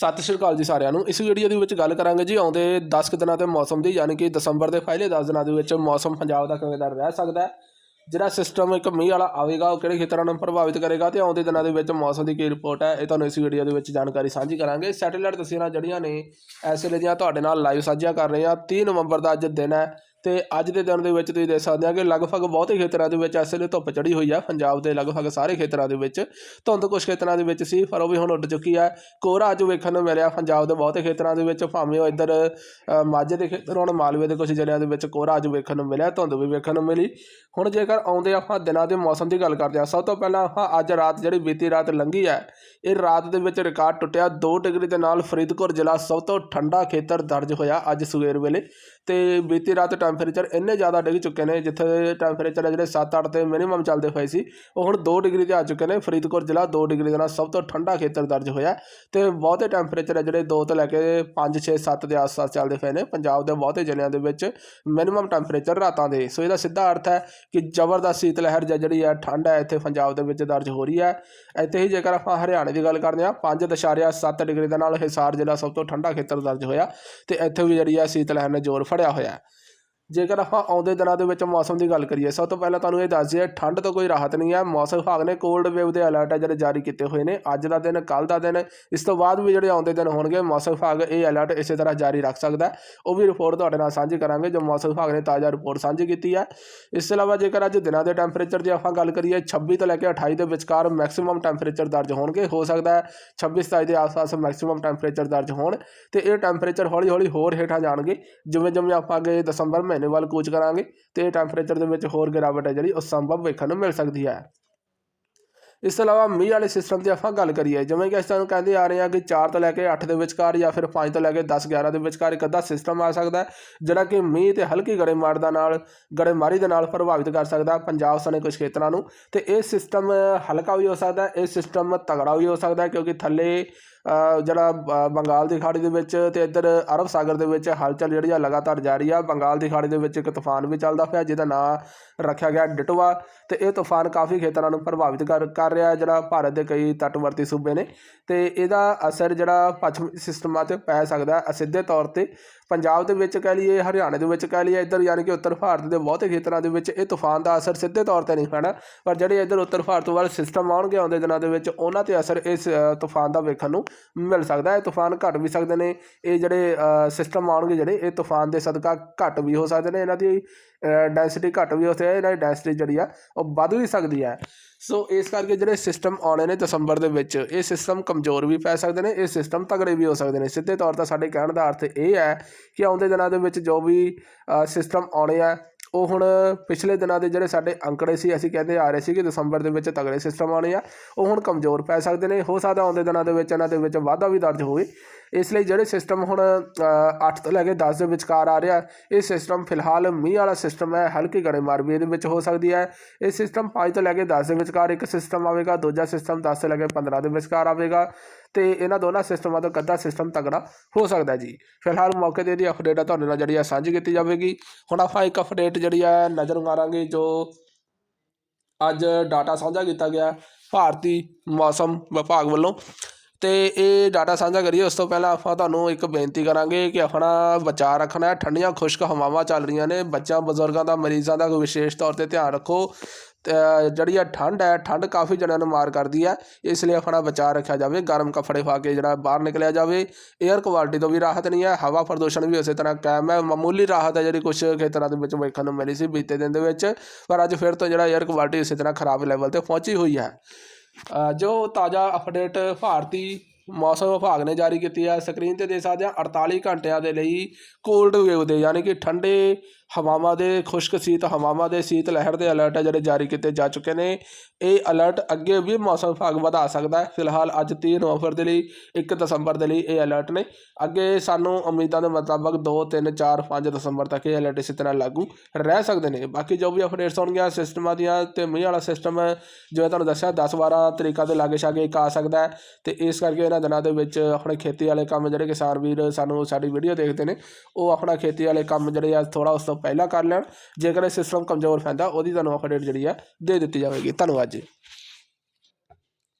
ਸਤਿ ਸ਼੍ਰੀ ਅਕਾਲ ਜੀ ਸਾਰਿਆਂ ਨੂੰ। ਇਸ ਵੀਡੀਓ ਦੇ ਵਿੱਚ ਗੱਲ ਕਰਾਂਗੇ ਜੀ ਆਉਂਦੇ 10 ਕੁ ਦਿਨਾਂ ਦੇ ਮੌਸਮ ਦੀ, ਯਾਨੀ ਕਿ ਦਸੰਬਰ ਦੇ ਪਹਿਲੇ 10 ਦਿਨਾਂ ਦੇ ਵਿੱਚ ਮੌਸਮ ਪੰਜਾਬ ਦਾ ਕਿਵੇਂ ਦਾ ਰਹਿ ਸਕਦਾ ਹੈ, ਜਿਹੜਾ ਸਿਸਟਮ ਇੱਕ ਮੀਂਹ ਵਾਲਾ ਆਵੇਗਾ, ਉਹ ਕਿਹੜੇ ਖੇਤਰਾਂ ਨੂੰ ਪ੍ਰਭਾਵਿਤ ਕਰੇਗਾ ਤੇ ਆਉਂਦੇ ਦਿਨਾਂ ਦੇ ਵਿੱਚ ਮੌਸਮ ਦੀ ਕੀ ਰਿਪੋਰਟ ਹੈ, ਇਹ ਤੁਹਾਨੂੰ ਇਸ ਵੀਡੀਓ ਦੇ ਵਿੱਚ ਜਾਣਕਾਰੀ ਸਾਂਝੀ ਕਰਾਂਗੇ। ਸੈਟੇਲਾਈਟ ਤਸਵੀਰਾਂ ਜਿਹੜੀਆਂ ਨੇ, ਇਸ ਵੇਲੇ ਦੀਆਂ ਤੁਹਾਡੇ ਨਾਲ ਲਾਈਵ ਸਾਂਝੀਆਂ ਕਰ ਰਹੇ ਹਾਂ। 3 ਨਵੰਬਰ ਦਾ ਅੱਜ ਦਿਨ ਹੈ। ਤੇ ਅੱਜ ਦੇ ਦਿਨ ਦੇ ਵਿੱਚ ਤੁਸੀਂ ਦੇਖ ਸਕਦੇ ਆ ਕਿ ਲਗਭਗ ਬਹੁਤੇ ਖੇਤਰਾਂ ਦੇ ਵਿੱਚ ਇਸ ਵੇਲੇ ਧੁੱਪ ਚੜੀ ਹੋਈ ਆ। ਪੰਜਾਬ ਦੇ ਲਗਭਗ ਸਾਰੇ ਖੇਤਰਾਂ ਦੇ ਵਿੱਚ ਧੁੰਦ ਕੁਝ ਖੇਤਰਾਂ ਦੇ ਵਿੱਚ ਸੀ, ਪਰ ਉਹ ਵੀ ਹੁਣ ਉੱਡ ਚੁੱਕੀ ਹੈ ਕੋਹਰਾ ਅੱਜ ਵੇਖਣ ਨੂੰ ਮਿਲਿਆ, ਪੰਜਾਬ ਦੇ ਬਹੁਤੇ ਖੇਤਰਾਂ ਦੇ ਵਿੱਚ ਭਾਵੇਂ ਉਹ ਇੱਧਰ ਮਾਝੇ ਦੇ ਖੇਤਰ, ਹੁਣ ਮਾਲਵੇ ਦੇ ਕੁਝ ਜ਼ਿਲ੍ਹਿਆਂ ਦੇ ਵਿੱਚ ਕੋਹਰਾ ਅੱਜ ਵੇਖਣ ਨੂੰ ਮਿਲਿਆ, ਧੁੰਦ ਵੀ ਵੇਖਣ ਨੂੰ ਮਿਲੀ। ਹੁਣ ਜੇਕਰ ਆਉਂਦੇ ਆਪਾਂ ਦਿਨਾਂ ਦੇ ਮੌਸਮ ਦੀ ਗੱਲ ਕਰਦੇ ਹਾਂ ਸਭ ਤੋਂ ਪਹਿਲਾਂ ਆਪਾਂ ਅੱਜ ਰਾਤ ਜਿਹੜੀ ਬੀਤੀ ਰਾਤ ਲੰਘੀ ਹੈ ਇਹ ਰਾਤ ਦੇ ਵਿੱਚ ਰਿਕਾਰਡ ਟੁੱਟਿਆ। 2 ਡਿਗਰੀ ਦੇ ਨਾਲ ਫਰੀਦਕੋਟ ਜ਼ਿਲ੍ਹਾ ਸਭ ਤੋਂ ਠੰਡਾ ਖੇਤਰ ਦਰਜ ਹੋਇਆ ਅੱਜ ਸਵੇਰ ਵੇਲੇ ਤੇ ਬੀਤੀ ਰਾਤ ਟੈਂਪਰੇਚਰ ਇੰਨੇ ਜ਼ਿਆਦਾ ਡਿੱਗ ਚੁੱਕੇ ਨੇ, ਜਿੱਥੇ ਟੈਂਪਰੇਚਰ ਜਿਹੜੇ 7-8 ਤੇ ਮਿਨੀਮਮ ਚੱਲਦੇ ਹੋਏ ਸੀ, ਉਹ ਹੁਣ 2 ਡਿਗਰੀ ਤੇ ਆ ਚੁੱਕੇ ਨੇ। ਫਰੀਦਕੋਟ ਜ਼ਿਲ੍ਹਾ 2 ਡਿਗਰੀ ਦੇ ਨਾਲ ਸਭ ਤੋਂ ਠੰਡਾ ਖੇਤਰ ਦਰਜ ਹੋਇਆ ਤੇ ਬਹੁਤੇ ਟੈਂਪਰੇਚਰ ਹੈ ਜਿਹੜੇ 2 ਤੋਂ ਲੈ ਕੇ 5 6 7 ਦੇ ਆਸ-ਪਾਸ ਚੱਲਦੇ ਪਏ ਨੇ। ਪੰਜਾਬ ਦੇ ਬਹੁਤੇ ਜ਼ਿਲ੍ਹਿਆਂ ਦੇ ਵਿੱਚ ਮਿਨੀਮਮ ਟੈਂਪਰੇਚਰ ਰਾਤਾਂ ਦੇ। ਸੋ ਇਹਦਾ ਸਿੱਧਾ ਅਰਥ ਹੈ ਕਿ ਜ਼ਬਰਦਸਤ ਸੀਤ ਲਹਿਰ ਜਾਂ ਜਿਹੜੀ ਹੈ ਠੰਡ ਹੈ, ਇੱਥੇ ਪੰਜਾਬ ਦੇ ਵਿੱਚ ਦਰਜ ਹੋ ਰਹੀ ਹੈ। ਇੱਥੇ ਹੀ ਜੇਕਰ ਆਪਾਂ ਹਰਿਆਣੇ ਦੀ ਗੱਲ ਕਰਦੇ ਹਾਂ 5.7 ਡਿਗਰੀ ਦੇ ਨਾਲ ਹਿਸਾਰ ਜ਼ਿਲ੍ਹਾ ਸਭ ਤੋਂ ਠੰਡਾ ਖੇਤਰ ਦਰਜ ਹੋਇਆ ਤੇ ਇੱਥੇ ਵੀ ਜਿਹੜੀ ਹੈ ਸੀਤ ਲਹਿਰ ਨੇ ਜ਼ੋਰ ਫੜਿਆ ਹੋਇਆ ਜੇਕਰ ਆਪਾਂ ਆਉਂਦੇ ਦਿਨਾਂ ਦੇ ਵਿੱਚ ਮੌਸਮ ਦੀ ਗੱਲ ਕਰੀਏ, ਸਭ ਤੋਂ ਪਹਿਲਾਂ ਤੁਹਾਨੂੰ ਇਹ ਦੱਸ ਦਈਏ, ਠੰਡ ਤੋਂ ਕੋਈ ਰਾਹਤ ਨਹੀਂ ਹੈ। ਮੌਸਮ ਵਿਭਾਗ ਨੇ ਕੋਲਡ ਵੇਵ ਦੇ ਅਲਰਟ ਹੈ ਜਿਹੜੇ ਜਾਰੀ ਕੀਤੇ ਹੋਏ ਨੇ। ਅੱਜ ਦਾ ਦਿਨ ਕੱਲ ਦਾ ਦਿਨ, ਇਸ ਤੋਂ ਬਾਅਦ ਵੀ ਜਿਹੜੇ ਆਉਂਦੇ ਦਿਨ ਹੋਣਗੇ, ਮੌਸਮ ਵਿਭਾਗ ਇਹ ਅਲਰਟ ਇਸੇ ਤਰ੍ਹਾਂ ਜਾਰੀ ਰੱਖ ਸਕਦਾ ਉਹ ਵੀ ਰਿਪੋਰਟ ਤੁਹਾਡੇ ਨਾਲ ਸਾਂਝੀ ਕਰਾਂਗੇ, ਜੋ ਮੌਸਮ ਵਿਭਾਗ ਨੇ ਤਾਜ਼ਾ ਰਿਪੋਰਟ ਸਾਂਝੀ ਕੀਤੀ ਹੈ। ਇਸ ਤੋਂ ਇਲਾਵਾ ਜੇਕਰ ਅੱਜ ਦਿਨਾਂ ਦੇ ਟੈਂਪਰੇਚਰ ਦੀ ਆਪਾਂ ਗੱਲ ਕਰੀਏ 26 ਤੋਂ ਲੈ ਕੇ 28 ਦੇ ਵਿਚਕਾਰ ਮੈਕਸਿਮਮ ਟੈਂਪਰੇਚਰ ਦਰਜ ਹੋਣਗੇ। ਹੋ ਸਕਦਾ ਹੈ 26 27 ਦੇ ਆਸ-ਪਾਸ ਮੈਕਸਿਮਮ ਟੈਂਪਰੇਚਰ ਦਰਜ ਹੋਣ ਤੇ ਇਹ ਟੈਂਪਰੇਚਰ ਹੌਲੀ-ਹੌਲੀ ਹੋਰ ਹੇਠਾਂ ਜਾਣਗੇ। ਜਿਵੇਂ ਜਿਵੇਂ ਆਪਾਂ ਅੱਗੇ ਦਸੰਬਰ ਮਹੀਨੇ ਵੱਲ ਕੂਚ ਕਰਾਂਗੇ ਤੇ ਟੈਂਪਰੇਚਰ ਦੇ ਵਿੱਚ ਹੋਰ ਗਿਰਾਵਟ ਹੈ ਜਿਹੜੀ ਉਹ ਸੰਭਵ ਵੇਖਣ ਨੂੰ ਮਿਲ ਸਕਦੀ ਹੈ। ਇਸ ਤੋਂ ਇਲਾਵਾ ਮੀਂਹ ਵਾਲੇ ਸਿਸਟਮ ਦੀ ਆਪਾਂ ਗੱਲ ਕਰੀਏ, ਜਿਵੇਂ ਕਿ ਅਸੀਂ ਤੁਹਾਨੂੰ ਕਹਿੰਦੇ ਆ ਰਹੇ ਹਾਂ ਕਿ 4 ਤੋਂ ਲੈ ਕੇ 8 ਦੇ ਵਿਚਕਾਰ ਜਾਂ ਫਿਰ 5 ਤੋਂ ਲੈ ਕੇ 10 11 ਦੇ ਵਿਚਕਾਰ ਇੱਕ ਅੱਧਾ ਸਿਸਟਮ ਆ ਸਕਦਾ ਜਿਹੜਾ ਕਿ ਮੀਂਹ ਤੇ ਹਲਕੀ ਗੜੇਮਾਰ ਦਾ ਨਾਲ, ਗੜੇਮਾਰੀ ਦੇ ਨਾਲ ਪ੍ਰਭਾਵਿਤ ਕਰ ਸਕਦਾ ਪੰਜਾਬ ਸਣੇ ਕੁਝ ਖੇਤਰਾਂ ਨੂੰ। ਤੇ ਇਹ ਸਿਸਟਮ ਹਲਕਾ ਵੀ ਹੋ ਸਕਦਾ ਇਹ ਸਿਸਟਮ ਤਗੜਾ ਵੀ ਹੋ ਸਕਦਾ ਕਿਉਂਕਿ ਥੱਲੇ ਜਿਹੜਾ ਬ- ਬੰਗਾਲ ਦੀ ਖਾੜੀ ਦੇ ਵਿੱਚ ਤੇ ਇੱਧਰ ਅਰਬ ਸਾਗਰ ਦੇ ਵਿੱਚ ਹਲਚਲ ਜਿਹੜੀ ਆ ਲਗਾਤਾਰ ਜਾਰੀ ਆ। ਬੰਗਾਲ ਦੀ ਖਾੜੀ ਦੇ ਵਿੱਚ ਇੱਕ ਤੂਫਾਨ ਵੀ ਚੱਲਦਾ ਪਿਆ, ਜਿਹਦਾ ਨਾਂ ਰੱਖਿਆ ਗਿਆ ਡਿਟਵਾ। ਤੇ ਇਹ ਤੂਫਾਨ ਕਾਫੀ ਖੇਤਰਾਂ ਨੂੰ ਪ੍ਰਭਾਵਿਤ ਕਰ ਕਰ ਰਿਹਾ ਜਿਹੜਾ ਭਾਰਤ ਦੇ ਕਈ ਤੱਟਵਰਤੀ ਸੂਬੇ ਨੇ। ਤੇ ਇਹਦਾ ਅਸਰ ਜਿਹੜਾ ਪੱਛਮੀ ਸਿਸਟਮਾਂ ਤੇ ਪੈ ਸਕਦਾ ਅਸਿੱਧੇ ਤੌਰ ਤੇ। ਪੰਜਾਬ ਦੇ ਵਿੱਚ ਕਹਿ ਲਈਏ, ਹਰਿਆਣੇ ਦੇ ਵਿੱਚ ਕਹਿ ਲਈਏ, ਇੱਧਰ ਯਾਨੀ ਕਿ ਉੱਤਰ ਭਾਰਤ ਦੇ ਬਹੁਤੇ ਖੇਤਰਾਂ ਦੇ ਵਿੱਚ ਇਹ ਤੂਫਾਨ ਦਾ ਅਸਰ ਸਿੱਧੇ ਤੌਰ ਤੇ ਨਹੀਂ ਪੈਣਾ। ਪਰ ਜਿਹੜੇ ਇੱਧਰ ਉੱਤਰ ਭਾਰਤ ਵੱਲ ਸਿਸਟਮ ਆਉਣਗੇ ਆਉਂਦੇ ਦਿਨਾਂ ਦੇ ਵਿੱਚ, ਉਹਨਾਂ ਤੇ ਅਸਰ ਇਸ ਤੂਫਾਨ ਦਾ ਵੇਖਣ ਨੂੰ ਮਿਲ ਸਕਦਾ ਹੈ, ਤੂਫਾਨ ਘਟ ਵੀ ਸਕਦੇ ਨੇ। ਇਹ ਜਿਹੜੇ ਸਿਸਟਮ ਆਉਣਗੇ ਜਿਹੜੇ, ਇਹ ਤੂਫਾਨ ਦੇ ਸਦਕਾ ਘਟ ਵੀ ਹੋ ਸਕਦੇ ਨੇ। ਇਹਨਾਂ ਦੀ ਡੈਂਸਿਟੀ ਘਟ ਵੀ ਹੋ ਸਕਦੀ ਹੈ, ਇਹਨਾਂ ਦੀ ਡੈਂਸਿਟੀ ਜਿਹੜੀ ਆ, ਉਹ ਵੱਧ ਵੀ ਸਕਦੀ ਹੈ। ਸੋ, ਇਸ ਕਰਕੇ ਜਿਹੜੇ ਸਿਸਟਮ ਆਉਣੇ ਨੇ ਦਸੰਬਰ ਦੇ ਵਿੱਚ, ਇਹ ਸਿਸਟਮ ਕਮਜ਼ੋਰ ਵੀ ਪੈ ਸਕਦੇ ਨੇ, ਇਹ ਸਿਸਟਮ ਤਗੜੇ ਵੀ ਹੋ ਸਕਦੇ ਨੇ। ਸਿੱਧੇ ਤੌਰ ਤੇ ਸਾਡੇ ਕਹਿਣ ਦਾ ਅਰਥ ਇਹ ਹੈ ਕਿ ਆਉਂਦੇ ਦਿਨਾਂ ਦੇ ਵਿੱਚ ਜੋ ਵੀ ਸਿਸਟਮ ਆਉਣੇ ਆ ਉਹ ਹੁਣ ਪਿਛਲੇ ਦਿਨਾਂ ਦੇ ਜਿਹੜੇ ਸਾਡੇ ਅੰਕੜੇ ਸੀ, ਅਸੀਂ ਕਹਿੰਦੇ ਆ ਰਹੇ ਸੀ ਕਿ ਦਸੰਬਰ ਦੇ ਵਿੱਚ ਤਗੜੇ ਸਿਸਟਮ ਆਉਣੇ ਆ। ਉਹ ਹੁਣ ਕਮਜ਼ੋਰ ਪੈ ਸਕਦੇ ਨੇ। ਹੋ ਸਕਦਾ ਆਉਂਦੇ ਦਿਨਾਂ ਦੇ ਵਿੱਚ, ਇਹਨਾਂ ਦੇ ਵਿੱਚ ਵਾਧਾ ਵੀ ਦਰਜ ਹੋਵੇ। ਇਸ ਲਈ ਜਿਹੜੇ ਸਿਸਟਮ ਹੁਣ 8 ਤੋਂ ਲੈ ਕੇ 10 ਦੇ ਵਿਚਕਾਰ ਆ ਰਿਹਾ, ਇਹ ਸਿਸਟਮ ਫਿਲਹਾਲ ਮੀਂਹ ਵਾਲਾ ਸਿਸਟਮ ਹੈ, ਹਲਕੀ ਗੜੇਮਾਰ ਵੀ ਇਹਦੇ ਵਿੱਚ ਹੋ ਸਕਦੀ ਹੈ। ਇਹ ਸਿਸਟਮ 5 ਤੋਂ ਲੈ ਕੇ 10 ਦੇ ਵਿਚਕਾਰ ਇੱਕ ਸਿਸਟਮ ਆਵੇਗਾ, ਦੂਜਾ ਸਿਸਟਮ 10 ਤੋਂ ਲੈ ਕੇ 15 ਦੇ ਵਿਚਕਾਰ ਆਵੇਗਾ ਤੇ ਇਹਨਾਂ ਦੋਨਾਂ ਸਿਸਟਮਾਂ ਤੋਂ ਕੱਦਾ ਸਿਸਟਮ ਤਗੜਾ ਹੋ ਸਕਦਾ ਜੀ। ਫਿਲਹਾਲ ਮੌਕੇ ਤੇ ਇਹਦੀ ਅਪਡੇਟ ਤੁਹਾਡੇ ਨਾਲ ਜਿਹੜੀ ਆ ਸਾਂਝੀ ਕੀਤੀ ਜਾਵੇਗੀ। ਹੁਣ ਆਪਾਂ ਇੱਕ ਅਪਡੇਟ ਜਿਹੜੀ ਆ ਨਜ਼ਰ ਮਾਰਾਂਗੇ, ਜੋ ਅੱਜ ਡਾਟਾ ਸਾਂਝਾ ਕੀਤਾ ਗਿਆ ਭਾਰਤੀ ਮੌਸਮ ਵਿਭਾਗ ਵੱਲੋਂ। ਤੇ ਇਹ ਡਾਟਾ ਸਾਂਝਾ ਕਰੀਏ, ਉਸ ਤੋਂ ਪਹਿਲਾਂ ਆਪਾਂ ਤੁਹਾਨੂੰ ਇੱਕ ਬੇਨਤੀ ਕਰਾਂਗੇ ਕਿ ਆਪਣਾ ਬਚਾਅ ਰੱਖਣਾ ਠੰਡੀਆਂ ਖੁਸ਼ਕ ਹਵਾਵਾਂ ਚੱਲ ਰਹੀਆਂ ਨੇ। ਬੱਚਿਆਂ, ਬਜ਼ੁਰਗਾਂ ਦਾ, ਮਰੀਜ਼ਾਂ ਦਾ ਵਿਸ਼ੇਸ਼ ਤੌਰ ਤੇ ਧਿਆਨ ਰੱਖੋ। ਤੇ, ਜਿਹੜੀ ਆ ਠੰਡ ਹੈ, ਠੰਡ ਕਾਫੀ ਜਣਿਆਂ ਨੂੰ ਮਾਰ ਕਰਦੀ ਹੈ। ਇਸ ਲਈ ਆਪਣਾ ਬਚਾਅ ਰੱਖਿਆ ਜਾਵੇ। ਗਰਮ ਕੱਪੜੇ ਪਾ ਕੇ ਜਿਹੜਾ ਬਾਹਰ ਨਿਕਲਿਆ ਜਾਵੇ। 에ਅਰ ਕੁਆਲਿਟੀ ਤੋਂ ਵੀ ਰਾਹਤ ਨਹੀਂ ਹੈ। ਹਵਾ ਪ੍ਰਦੂਸ਼ਣ ਵੀ ਉਸੇ ਤਰ੍ਹਾਂ ਕਾਇਮ ਹੈ। ਮਾਮੂਲੀ ਰਾਹਤ ਹੈ ਜਿਹੜੀ ਕੁਝ ਖੇਤਰਾਂ ਦੇ ਵਿੱਚ ਵੇਖਣ ਨੂੰ ਮਿਲੀ ਸੀ ਬੀਤੇ ਦਿਨ ਦੇ ਵਿੱਚ। ਪਰ ਅੱਜ ਫਿਰ ਤੋਂ ਜਿਹੜਾ 에ਅਰ ਕੁਆਲਿਟੀ ਉਸੇ ਤਰ੍ਹਾਂ ਖਰਾਬ ਲੈਵਲ ਤੇ ਪਹੁੰਚੀ ਹੋਈ ਹੈ। ਜੋ ਤਾਜ਼ਾ ਅਪਡੇਟ ਭਾਰਤੀ ਮੌਸਮ ਵਿਭਾਗ ਨੇ ਜਾਰੀ ਕੀਤੀ ਹੈ ਸਕਰੀਨ ਤੇ ਦੇ ਸਕਦੇ ਹਾਂ 48 ਘੰਟਿਆਂ ਦੇ ਲਈ ਕੋਲਡ ਵੇਵ ਦੇ, ਯਾਨੀ ਕਿ ਠੰਡੇ ਹਵਾਵਾਂ ਦੇ ਖੁਸ਼ਕ ਸੀਤ, ਹਵਾਵਾਂ ਦੇ ਸੀਤ, ਲਹਿਰ ਦੇ ਅਲਰਟ ਹੈ ਜਿਹੜੇ ਜਾਰੀ ਕੀਤੇ ਜਾ ਚੁੱਕੇ ਨੇ। ਇਹ ਅਲਰਟ ਅੱਗੇ ਵੀ ਮੌਸਮ ਵਿਭਾਗ ਵਧਾ ਸਕਦਾ ਹੈ। ਫਿਲਹਾਲ ਅੱਜ 30 ਨਵੰਬਰ ਦੇ ਲਈ 1 ਦਸੰਬਰ ਦੇ ਲਈ ਇਹ ਅਲਰਟ ਨੇ। ਅੱਗੇ ਸਾਨੂੰ ਉਮੀਦਾਂ ਦੇ ਮੁਤਾਬਕ 2 3 4 5 ਦਸੰਬਰ ਤੱਕ ਇਹ ਅਲਰਟ ਇਸੇ ਤਰ੍ਹਾਂ ਲਾਗੂ ਰਹਿ ਸਕਦੇ ਨੇ। ਬਾਕੀ ਜੋ ਵੀ ਅਪਡੇਟਸ ਹੋਣਗੀਆਂ ਸਿਸਟਮਾਂ ਦੀਆਂ ਤੇ ਮੀਂਹ ਵਾਲਾ ਸਿਸਟਮ ਜਿਵੇਂ ਤੁਹਾਨੂੰ ਦੱਸਿਆ 10 12 ਤਰੀਕਾ ਦੇ ਲਾਗੇ ਛਾਗੇ ਇੱਕ ਆ ਸਕਦਾ ਹੈ। ਤੇ ਇਸ ਕਰਕੇ ਇਹਨਾਂ ਦਿਨਾਂ ਦੇ ਵਿੱਚ ਆਪਣੇ ਖੇਤੀ ਵਾਲੇ ਕੰਮ ਜਿਹੜੇ ਕਿਸਾਨ ਵੀਰ ਸਾਨੂੰ ਸਾਡੀ ਵੀਡੀਓ ਦੇਖਦੇ ਨੇ, ਉਹ ਆਪਣਾ ਖੇਤੀ ਵਾਲੇ ਕੰਮ ਜਿਹੜੇ ਆ ਥੋੜਾ ਉਸ ਤੋਂ ਪਹਿਲਾਂ ਕਰ ਲੈਣ, ਜੇਕਰ ਇਹ ਸਿਸਟਮ ਕਮਜ਼ੋਰ ਪੈਂਦਾ, ਉਹਦੀ ਤੁਹਾਨੂੰ ਅਪਡੇਟ ਜਿਹੜੀ ਆ, ਦੇ ਦਿੱਤੀ ਜਾਵੇਗੀ। ਧੰਨਵਾਦ ਜੀ।